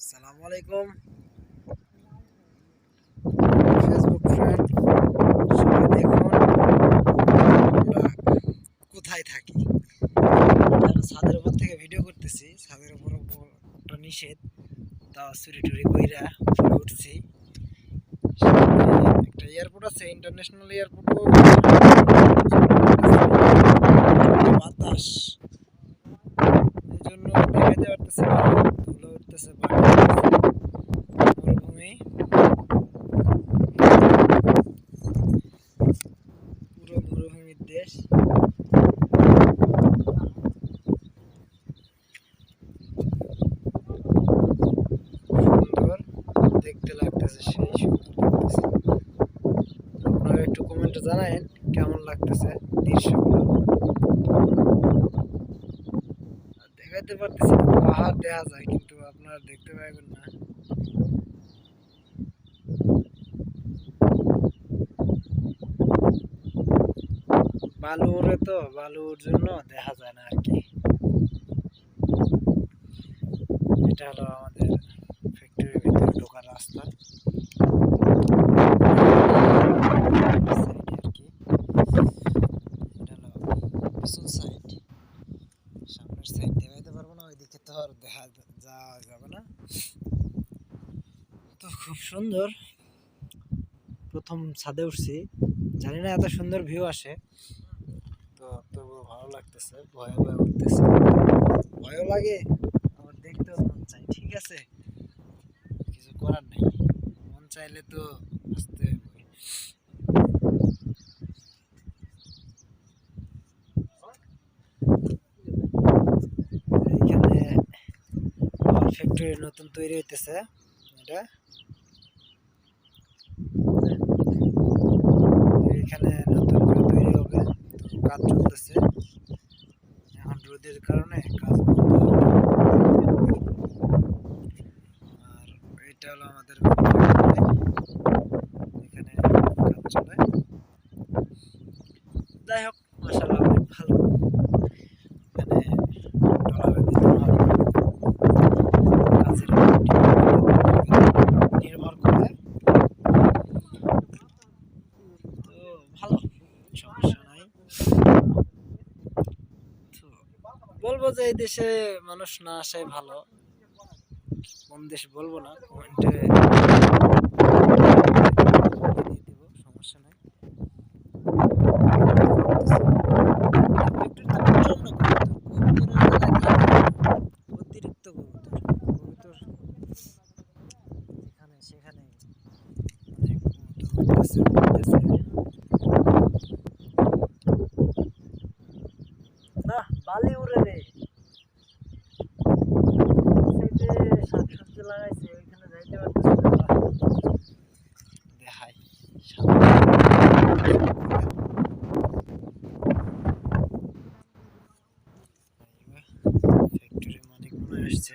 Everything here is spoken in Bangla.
আসসালামু আলাইকুম। ফেসবুক ফ্রেন্ড সবাই দেখুন কোথায় থাকি? ছাদের উপর থেকে ভিডিও করতেছি, ছাদের উপর একটা নিষেধ। তাও চুরি টুরি কইরা উপরে উঠছি। একটা এয়ারপোর্ট আছে ইন্টারন্যাশনাল এয়ারপোর্টও বাতাস। এই জন্য দেখাইতে পারতেছে উঠতেছে। মরুভূমি। পুরো মরুভূমির দেশ। সুন্দর। দেখতে লাগতেছে সেই সুন্দর লাগতেছে। আপনারা একটু কমেন্টে জানায়েন কেমন লাগতেছে দৃশ্যগুলো। দেখাইতে পারতেছি পাহাড় দেখা যায় আপনারা দেখতে পাবেন না। বালু উড়ে তো বালুর জন্য দেখা যায় না আর কি। এটা হলো ওইদিকে তো আর দেখা যাওয়া যাবে না। তো খুব সুন্দর। প্রথম ছাদে উঠছি। জানি না এত সুন্দর ভিউ আসে। তো তবুও ভালো লাগতেছে। ভয়ে ভয়ে উঠতেছে। ভয়ও লাগে, আবার দেখতেও মন চাই ঠিক আছে? কিছু করার নেই। মন চাইলে তো আসতে হবে এইখানে ফ্যাক্টরি নতুন তৈরি হইতেছে। এটা। এখানে নতুন করে তৈরি হবে। কাজ চলতেছে এখন রোদের কারণে কাজ বন্ধ আর এটা হলো আমাদের factory। এখানে কাজ চলে যাই হোক মাসাল্লাহ অনেক ভালো এখানে ডলারের বেতন হয় কাজের উপর নির্ভর করে তো ভালো সমস্যা নাই তো বলব যে এই দেশে মানুষ না আসাই ভালো। কোন দেশ বলব না কমেন্টে সমস্যা অতিরিক্ত সেখানে উঠতেছে উঠতেছে না বালি উড়ে রে শাকসবজি লাগাইছে ওইখানে যাইতে পারতেছে দেখাই। ফ্যাক্টরি মালিক মনে আসছে।